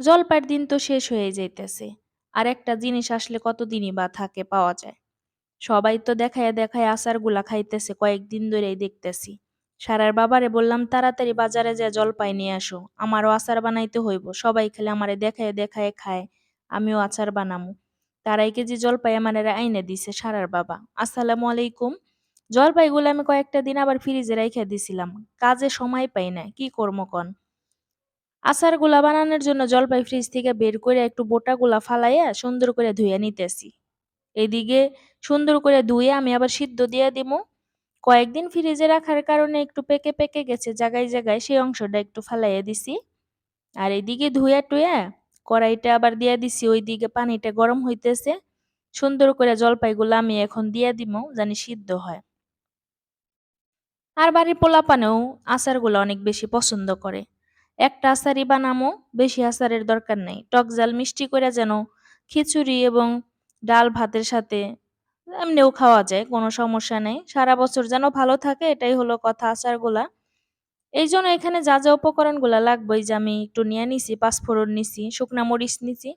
জলপাইয়ের দিন তো শেষ হয়ে যাইতেছে। আর একটা জিনিস আসলে কতদিনই বা থাকে পাওয়া যায়। সবাই তো দেখায় দেখায় আচারগুলা খাইতেছে, কয়েকদিন ধরেই দেখতেছি। সারার বাবারে বললাম, তাড়াতাড়ি বাজারে যা জলপাই নিয়ে আসো। আমারও আচার বানাইতে হইব। সবাই খেলে আমারে দেখায় দেখায় খায়, আমিও আচার বানামু। তারাই কেজি জলপাই আমার আইনে দিছে সারার বাবা। আসসালামু আলাইকুম। জলপাইগুলো আমি কয়েকটা দিন আবার ফ্রিজে রাইখা দিছিলাম। কাজে সময় পাই না। কি করব কন? আচারগুলা বানানোর জন্য জলপাই ফ্রিজ থেকে বের করে একটু বোটাগুলা ফালাইয়া সুন্দর করে ধুয়ে নিতেছি। এদিকে সুন্দর করে ধুয়ে আমি আবার সিদ্ধ দিয়ে দিব। কয়েকদিন ফ্রিজে রাখার কারণে একটু পেকে পেকে গেছে জায়গায় জায়গায় সেই অংশটা একটু ফালাইয়া দিছি। আর এদিকে ধুয়া টুয়া কড়াইটা আবার দিয়ে দিছি, ওইদিকে পানিটা গরম হইতেছে। সুন্দর করে জলপাইগুলো আমি এখন দিয়ে দিব, জানি সিদ্ধ হয়। আর বাড়ির পোলাপানেও আচারগুলো অনেক বেশি পছন্দ করে। একটা আচারই বানামো, বেশি আচারের দরকার নেই। টক জাল মিষ্টি করে যেন খিচুড়ি এবং ডাল ভাতের সাথে এমনিও খাওয়া যায়, কোনো সমস্যা নেই। সারা বছর যেন ভালো থাকে, এটাই হলো কথা আচারগুলা। এই জন্য এখানে যা যা উপকরণগুলা লাগবে যে আমি একটু নিয়ে নিছি, পাঁচফোড়ন নিছি, শুকনা মরিচ নিছি,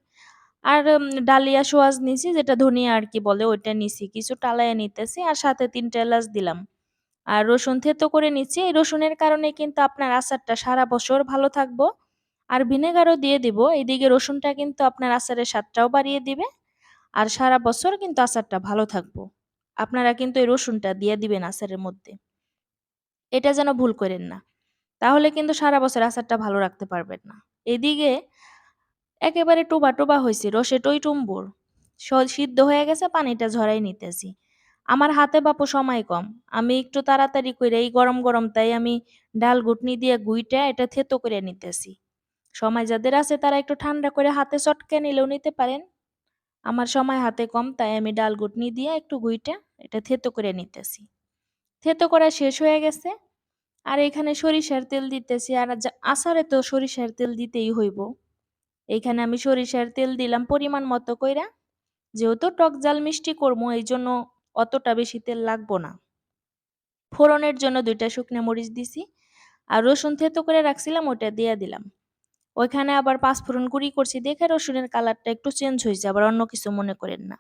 আর ডালিয়া সোয়াজ নিছি, যেটা ধনিয়া আর কি বলে, ওইটা নিছি, কিছু টালাইয়া নিতেছি, আর সাথে তিনটা এলাচ দিলাম। আর রসুন থেতো করে নিচ্ছি। এই রসুনের কারণে কিন্তু আপনার আচারটা সারা বছর ভালো থাকব। আর ভিনেগারও দিয়ে দিব। এইদিকে রসুনটা কিন্তু আপনার আচারের স্বাদটাও বাড়িয়ে দিবে। আর সারা বছর কিন্তু আচারটা ভালো থাকব। আপনারা কিন্তু এই রসুনটা দিয়ে দিবেন আচারের মধ্যে। এটা যেন ভুল করেন না। তাহলে কিন্তু সারা বছর আচারটা ভালো রাখতে পারবেন না। এদিকে একেবারে টোবা টোবা হয়েছে। রসে টই টুম্বুর। সিদ্ধ হয়ে গেছে, পানিটা ঝরাই নিতেছি। আমার হাতে বাপু সময় কম। আমি একটু তাড়াতাড়ি করে এই গরম গরম তাই আমি ডাল ঘুটনি দিয়ে গুইটা এটা থেতো করে নিতেছি। সময় যাদের আছে তারা একটু ঠান্ডা করে হাতে চটকে নিলেও নিতে পারেন। আমার সময় হাতে কম তাই আমি ডাল ঘুটনি দিয়ে একটু গুইটা এটা থেতো করে নিতেছি। থেতো করা শেষ হয়ে গেছে। আর এখানে সরিষার তেল দিতেছি আর আসারে তো সরিষার তেল দিতেই হইব। এখানে আমি সরিষার তেল দিলাম পরিমাণ মতো কইরা। যেহেতু টক জাল মিষ্টি করব এই জন্য অতটা বেশি তেল লাগবো না। ফোড়নের জন্য দুইটা শুকনো মরিচ দিছি আর রসুন থেতো করে রাখছিলাম ওটা দিয়ে দিলাম। ওইখানে আবার পাঁচ ফোড়ন গুঁড়ি করছি দেখে রসুনের কালারটা একটু চেঞ্জ হয়েছে, আবার অন্য কিছু মনে করেন না।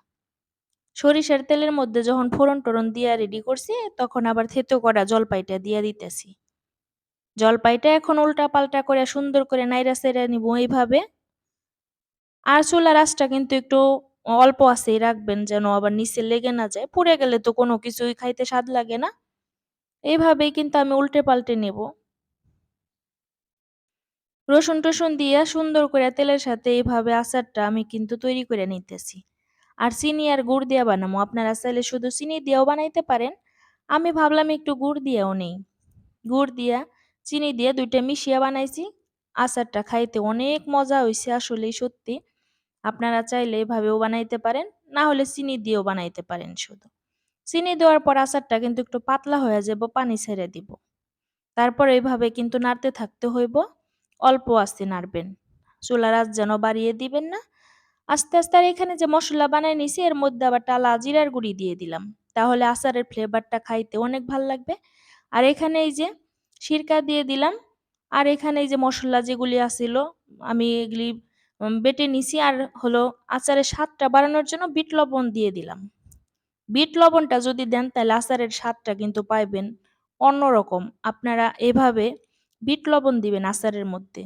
সরিষার তেলের মধ্যে যখন ফোড়ন টোড়ন দিয়ে রেডি করছি, তখন আবার থেতো করা জলপাইটা দিয়ে দিতেছি। জলপাইটা এখন উল্টা পাল্টা করে সুন্দর করে নাইরা সেরা নিব এইভাবে। আর চুলার আঁচটা কিন্তু একটু অল্প আছেই রাখবেন যেন আবার নিচে লেগে না যায়। পুড়ে গেলে তো কোনো কিছুই খাইতে স্বাদ লাগে না। এইভাবেই কিন্তু আমি উল্টে পাল্টে নেব। রসুন টসুন দিয়ে সুন্দর করে তেলের সাথে এইভাবে আচারটা আমি কিন্তু তৈরি করে নিতেছি। আর চিনি আর গুড় দিয়ে বানাবো। আপনারা চাইলে শুধু চিনি দিয়েও বানাইতে পারেন। আমি ভাবলাম একটু গুড় দিয়েও নেই। গুড় দিয়া চিনি দিয়ে দুইটা মিশিয়ে বানাইছি। আচারটা খাইতে অনেক মজা হয়েছে আসলেই সত্যি। আপনারা চাইলে এভাবেও বানাইতে পারেন, না হলে চিনি দিয়েও বানাইতে পারেন শুধু। চিনি দেওয়ার পর আচারটা কিন্তু একটু পাতলা হয়ে যাব পানি ছেড়ে দিব। তারপর এইভাবে কিন্তু নাড়তে থাকতে হইব, অল্প আস্তে নাড়বেন। চুলার আঁচ যেন বাড়িয়ে দিবেন না। আস্তে আস্তে আর এখানে যে মশলা বানাই নিছি, এর মধ্যে আবার টালা জিরার গুঁড়ি দিয়ে দিলাম। তাহলে আচারের ফ্লেভারটা খাইতে অনেক ভালো লাগবে। আর এখানে এই যে সিরকা দিয়ে দিলাম, আর এখানে এই যে মশলা যেগুলি আসিল আমি এগুলি বেটে নিছি আর হলো আচারের স্বাদটা বাড়ানোর জন্য বিট লবণ দিয়ে দিলাম। বিট লবণটা যদি দেন তাহলে আচারের স্বাদটা কিন্তু পাইবেন অন্যরকম। আপনারা এভাবে বিট লবণ দিবেন আচারের মধ্যে।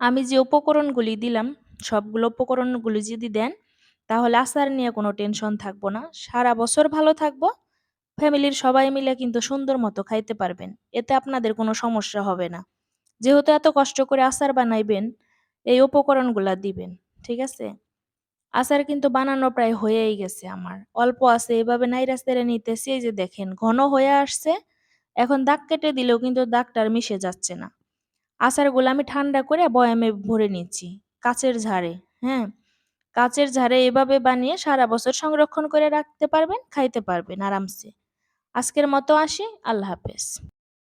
আমি যে উপকরণগুলি দিলাম, সবগুলো উপকরণগুলি যদি দেন, তাহলে আচার নিয়ে কোনো টেনশন থাকব না। সারা বছর ভালো থাকব। ফ্যামিলির সবাই মিলে কিন্তু সুন্দর মতো খাইতে পারবেন। এতে আপনাদের কোনো সমস্যা হবে না। যেহেতু এত কষ্ট করে আচার বানাইবেন এই উপকরণগুলা দিবেন, ঠিক আছে? আচার কিন্তু বানানো প্রায় হয়েই গেছে আমার। অল্প আছে, এভাবে নাইরা সেরে নিতেছি, এই যে দেখেন, ঘন হয়ে আসছে। এখন দাগ কেটে দিলেও কিন্তু দাগটার মিশে যাচ্ছে না। আচারগুলো আমি ঠান্ডা করে বয়ামে ভরে নিচ্ছি, কাচের ঝাড়ে হ্যাঁ? কাচের ঝাড়ে এভাবে বানিয়ে সারা বছর সংরক্ষণ করে রাখতে পারবেন, খাইতে পারবেন আরামসে। আজকের মতো আসি, আল্লাহ হাফেজ।